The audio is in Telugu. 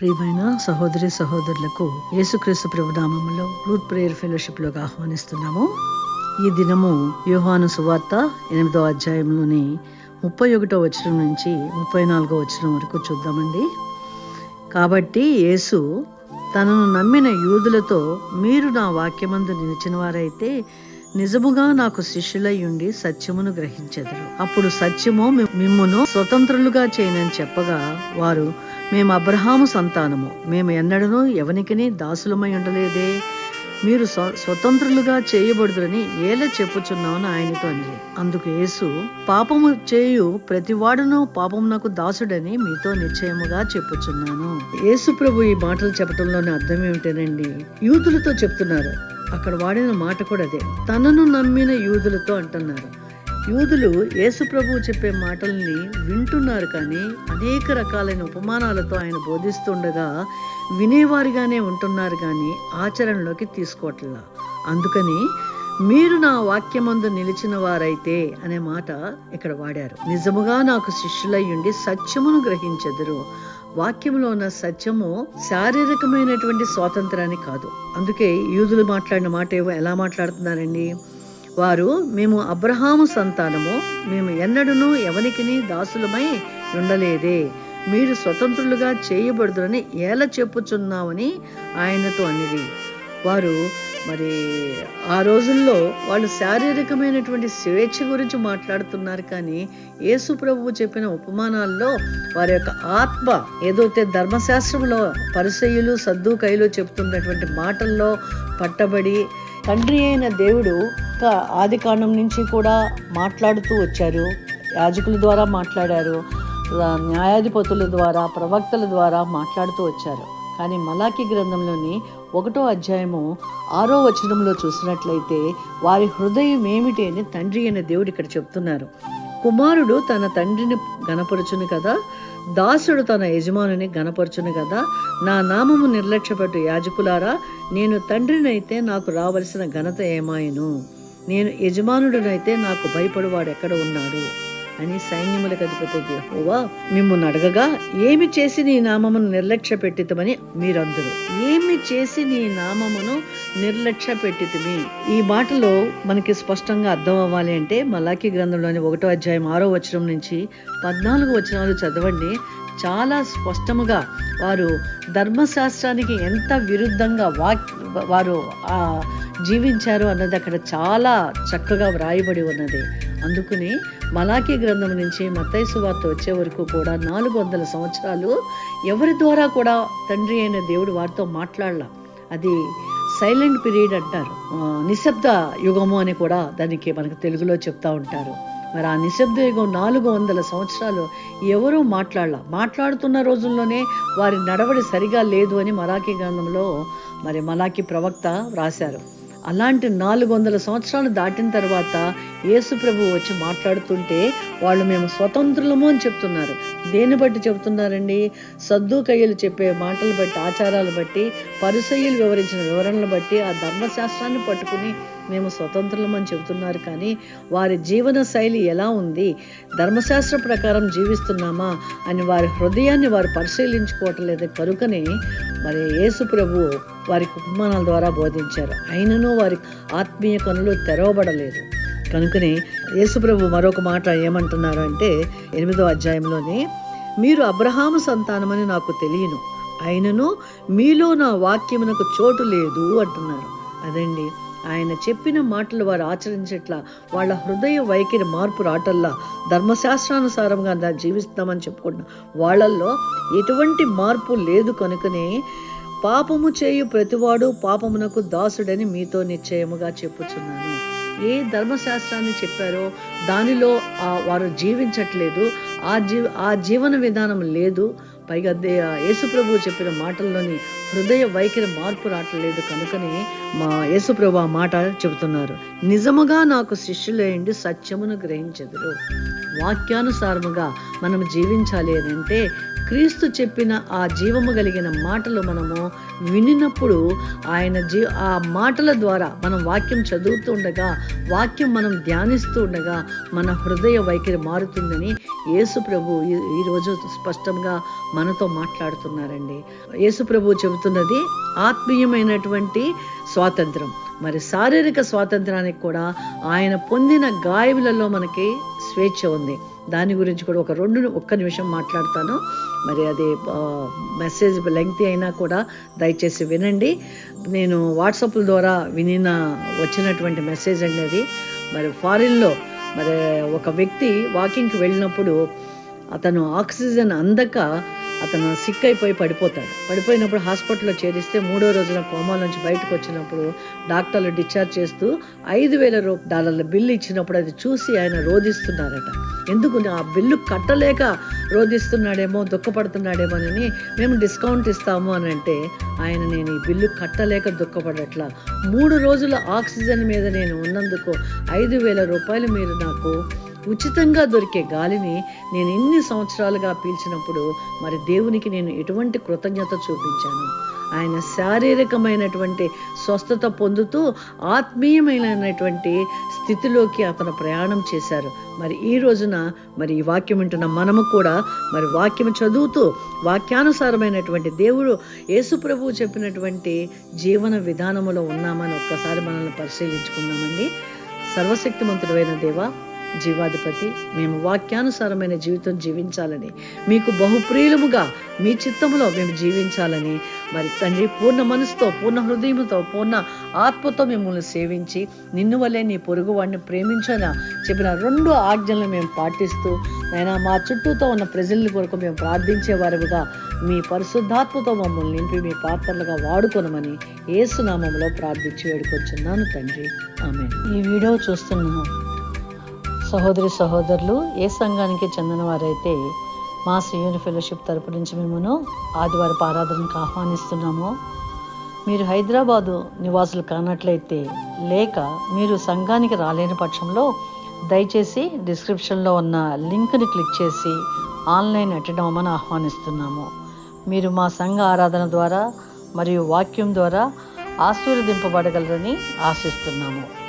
ప్రియమైన సహోదరి సహోదరులకు యేసుక్రీస్తు ప్రభునామంలో రూట్ ప్రేయర్ ఫెలోషిప్లోకి ఆహ్వానిస్తున్నాము. ఈ దినము యోహాను సువార్త ఎనిమిదో అధ్యాయంలోని ముప్పై ఒకటో వచనం నుంచి ముప్పై నాలుగో వచనం వరకు చూద్దామండి. కాబట్టి యేసు తనను నమ్మిన యూదులతో మీరు నా వాక్యమందు నిలిచిన వారైతే నిజముగా నాకు శిష్యులయ్యుండి సత్యమును గ్రహించెదరు. అప్పుడు సత్యము మిమ్మును స్వతంత్రులుగా చేయనని చెప్పగా వారు మేము అబ్రహాము సంతానము. మేము ఎన్నడనూ ఎవనికిని దాసులమై ఉండలేదే. మీరు స్వతంత్రులుగా చేయబడుదురని ఏలా చెప్పుచున్నామని ఆయనతో అని అందుకు యేసు పాపము చేయు ప్రతివాడును పాపమునకు దాసుడని మీతో నిశ్చయముగా చెప్పుచున్నాను. యేసు ప్రభు ఈ మాటలు చెప్పడంలోని అర్థం ఏమిటనండి? యూదులతో చెప్తున్నారు. అక్కడ వాడిన మాట కూడా అదే. తనను నమ్మిన యూదులతో అంటున్నారు. యూదులు యేసుప్రభు చెప్పే మాటల్ని వింటున్నారు కానీ అనేక రకాలైన ఉపమానాలతో ఆయన బోధిస్తుండగా వినేవారిగానే ఉంటున్నారు కానీ ఆచరణలోకి తీసుకోవట్లా. అందుకని మీరు నా వాక్యమందు నిలిచిన వారైతే అనే మాట ఇక్కడ వాడారు. నిజముగా నాకు శిష్యులయ్యుండి సత్యమును గ్రహించెదరు. వాక్యంలో ఉన్న సత్యము శారీరకమైనటువంటి స్వాతంత్రాన్ని కాదు. అందుకే యూదులు మాట్లాడిన మాట ఏవో ఎలా మాట్లాడుతున్నారండి? వారు మేము అబ్రహాము సంతానము మేము ఎన్నడూనూ ఎవరికిని దాసులమై ఉండలేదే. మీరు స్వతంత్రులుగా చేయబడుదురని ఎలా చెప్పుచున్నామని ఆయనతో అనిది వారు మరి ఆ రోజుల్లో వాళ్ళు శారీరకమైనటువంటి స్వేచ్ఛ గురించి మాట్లాడుతున్నారు కానీ యేసు ప్రభువు చెప్పిన ఉపమానాల్లో వారి యొక్క ఆత్మ ఏదైతే ధర్మశాస్త్రంలో సద్దు సద్దుకైలు చెప్తున్నటువంటి మాటల్లో పట్టబడి తండ్రి అయిన దేవుడు ఆది కాండం నుంచి కూడా మాట్లాడుతూ వచ్చారు. యాజకుల ద్వారా మాట్లాడారు. న్యాయాధిపతుల ద్వారా ప్రవక్తల ద్వారా మాట్లాడుతూ వచ్చారు. కానీ మలాకి గ్రంథంలోని ఒకటో అధ్యాయము ఆరో వచనంలో చూసినట్లయితే వారి హృదయం ఏమిటి అని తండ్రి అయిన దేవుడు ఇక్కడ చెప్తున్నారు. కుమారుడు తన తండ్రిని గనపరుచును కదా? దాసుడు తన యజమానుని గనపరచును కదా? నా నామము నిర్లక్ష్యపట్టు యాజకులారా నేను తండ్రినైతే నాకు రావలసిన ఘనత ఏమాయను? నేను యజమానుడునైతే నాకు భయపడువాడు ఎక్కడ ఉన్నాడు? అని సైన్యములకు అధిపతి యెహోవా మిమ్మల్ని అడగగా ఏమి చేసి నీ నామమును నిర్లక్ష్య పెట్టితమని మీరందరూ. ఏమి చేసి నీ నామమును నిర్లక్ష్య పెట్టితమి ఈ మాటలో మనకి స్పష్టంగా అర్థం అవ్వాలి అంటే మలాఖీ గ్రంథంలోని ఒకటో అధ్యాయం ఆరో వచనం నుంచి పద్నాలుగు వచనాలు చదవండి. చాలా స్పష్టముగా వారు ధర్మశాస్త్రానికి ఎంత విరుద్ధంగా వాక్ వారు జీవించారు అన్నది అక్కడ చాలా చక్కగా వ్రాయబడి ఉన్నది. అందుకని మలాకి గ్రంథం నుంచి మత్తైసు వార్త వచ్చే వరకు కూడా నాలుగు వందల సంవత్సరాలు ఎవరి ద్వారా కూడా తండ్రి అయిన దేవుడు వారితో మాట్లాడలా. అది సైలెంట్ పీరియడ్ అంటారు. నిశ్శబ్ద యుగము అని కూడా దానికి మనకు తెలుగులో చెప్తా ఉంటారు. మరి ఆ నిశ్శబ్ద యుగం నాలుగు వందల సంవత్సరాలు ఎవరూ మాట్లాడాల. మాట్లాడుతున్న రోజుల్లోనే వారి నడవడి సరిగా లేదు అని మరాఠీ గ్రంథంలో మరి మలాకి ప్రవక్త రాశారు. అలాంటి నాలుగు వందల సంవత్సరాలు దాటిన తర్వాత యేసు ప్రభు వచ్చి మాట్లాడుతుంటే వాళ్ళు మేము స్వతంత్రులము అని చెప్తున్నారు. దేన్ని బట్టి చెప్తున్నారండి? సద్దుకయ్యలు చెప్పే మాటలు బట్టి ఆచారాలు బట్టి పరిసయ్యులు వివరించిన వివరణలు బట్టి ఆ ధర్మశాస్త్రాన్ని పట్టుకుని మేము స్వతంత్రులమని చెబుతున్నారు కానీ వారి జీవన శైలి ఎలా ఉంది? ధర్మశాస్త్ర ప్రకారం జీవిస్తున్నామా అని వారి హృదయాన్ని వారు పరిశీలించుకోవటం లేదు కనుకనే మరి యేసు ప్రభు వారి ఉపమానాల ద్వారా బోధించారు. అయినను వారి ఆత్మీయ కనులు తెరవబడలేదు. కనుకనే యేసుప్రభు మరొక మాట ఏమంటున్నారు అంటే ఎనిమిదో అధ్యాయంలోనే మీరు అబ్రహాము సంతానమని నాకు తెలియను. అయినను మీలో నా వాక్యమునకు చోటు లేదు అంటున్నారు. అదండి ఆయన చెప్పిన మాటలు వారు ఆచరించట్లా వాళ్ళ హృదయ వైఖరి మార్పు రాటల్లా ధర్మశాస్త్రానుసారంగా దాన్ని జీవిస్తామని చెప్పుకుంటున్నాం. వాళ్ళల్లో ఎటువంటి మార్పు లేదు కనుకనే పాపము చేయు ప్రతివాడు పాపమునకు దాసుడని మీతో నిశ్చయముగా చెప్పుచున్నాను. ఏ ధర్మశాస్త్రాన్ని చెప్పారో దానిలో వారు జీవించట్లేదు. ఆ జీ ఆ జీవన విధానం లేదు. పైగా దే యేసుప్రభు చెప్పిన మాటల్లోని హృదయ వైఖరి మార్పు రావట్లేదు కనుకనే మా యేసుప్రభు మాట చెబుతున్నారు. నిజముగా నాకు శిష్యులేండి సత్యమును గ్రహించదురు. వాక్యానుసారముగా మనం జీవించాలి అని అంటే క్రీస్తు చెప్పిన ఆ జీవము కలిగిన మాటలు మనము వినినప్పుడు ఆయన జీ ఆ మాటల ద్వారా మనం వాక్యం చదువుతూ ఉండగా వాక్యం మనం ధ్యానిస్తూ ఉండగా మన హృదయ వైఖరి మారుతుందని యేసు ప్రభు ఈ- ఈరోజు స్పష్టంగా మనతో మాట్లాడుతున్నారండి. యేసు ప్రభు చెబుతున్నది ఆత్మీయమైనటువంటి స్వాతంత్రం. మరి శారీరక స్వాతంత్రానికి కూడా ఆయన పొందిన గాయములలో మనకి స్వేచ్ఛ ఉంది. దాని గురించి కూడా ఒక రెండు ఒక్క నిమిషం మాట్లాడతాను. మరి అది మెసేజ్ లెంగ్త్ అయినా కూడా దయచేసి వినండి. నేను వాట్సాప్ల ద్వారా వినిన వచ్చినటువంటి మెసేజ్ అనేది మరి ఫారిన్లో మరి ఒక వ్యక్తి వాకింగ్కి వెళ్ళినప్పుడు అతను ఆక్సిజన్ అందక అతను సిక్ అయిపోయి పడిపోతాడు. పడిపోయినప్పుడు హాస్పిటల్లో చేరిస్తే మూడో రోజున కోమా నుంచి బయటకు వచ్చినప్పుడు డాక్టర్లు డిశ్చార్జ్ చేస్తూ ఐదు వేల రూ డాలర్ల బిల్లు ఇచ్చినప్పుడు అది చూసి ఆయన రోధిస్తున్నారట. ఎందుకు ఆ బిల్లు కట్టలేక రోధిస్తున్నాడేమో దుఃఖపడుతున్నాడేమోనని మేము డిస్కౌంట్ ఇస్తాము అని అంటే ఆయన నేను ఈ బిల్లు కట్టలేక దుఃఖపడట్లా. మూడు రోజుల ఆక్సిజన్ మీద నేను ఉన్నందుకు ఐదు వేల రూపాయలు మీరు నాకు ఉచితంగా దొరికే గాలిని నేను ఇన్ని సంవత్సరాలుగా పీల్చినప్పుడు మరి దేవునికి నేను ఎటువంటి కృతజ్ఞత చూపించాను. ఆయన శారీరకమైనటువంటి స్వస్థత పొందుతూ ఆత్మీయమైనటువంటి స్థితిలోకి అతను ప్రయాణం చేశారు. మరి ఈ రోజున మరి ఈ వాక్యం వింటున్న మనము కూడా మరి వాక్యం చదువుతూ వాక్యానుసారమైనటువంటి దేవుడు యేసు ప్రభువు చెప్పినటువంటి జీవన విధానములో ఉన్నామని ఒక్కసారి మనల్ని పరిశీలించుకుందామండి. సర్వశక్తిమంతుడైన దేవా జీవాధిపతి మేము వాక్యానుసారమైన జీవితం జీవించాలని మీకు బహుప్రియులముగా మీ చిత్తములో మేము జీవించాలని మరి తండ్రి పూర్ణ మనసుతో పూర్ణ హృదయముతో పూర్ణ ఆత్మతో మిమ్మల్ని సేవించి నిన్ను వల్లే నీ పొరుగు వాడిని ప్రేమించన చెప్పిన రెండు ఆజ్ఞలను మేము పాటిస్తూ అయినా మా చుట్టూతో ఉన్న ప్రజల కొరకు మేము ప్రార్థించేవారుగా మీ పరిశుద్ధాత్మతో మమ్మల్ని నింపి మీ పాత్రలుగా వాడుకొనమని ఏసునామంలో ప్రార్థించి వేడుకొచ్చున్నాను తండ్రి. ఆమె ఈ వీడియో చూస్తున్నాము సహోదరి సహోదరులు ఏ సంఘానికి చెందిన వారైతే మా సియూని ఫెలోషిప్ తరపు నుంచి మేమును ఆదివారపు ఆరాధనకు ఆహ్వానిస్తున్నాము. మీరు హైదరాబాదు నివాసులు కానట్లయితే లేక మీరు సంఘానికి రాలేని పక్షంలో దయచేసి డిస్క్రిప్షన్లో ఉన్న లింక్ని క్లిక్ చేసి ఆన్లైన్ అటెండ్ అవ్వమని ఆహ్వానిస్తున్నాము. మీరు మా సంఘ ఆరాధన ద్వారా మరియు వాక్యం ద్వారా ఆశీర్వదింపబడగలరని ఆశిస్తున్నాము.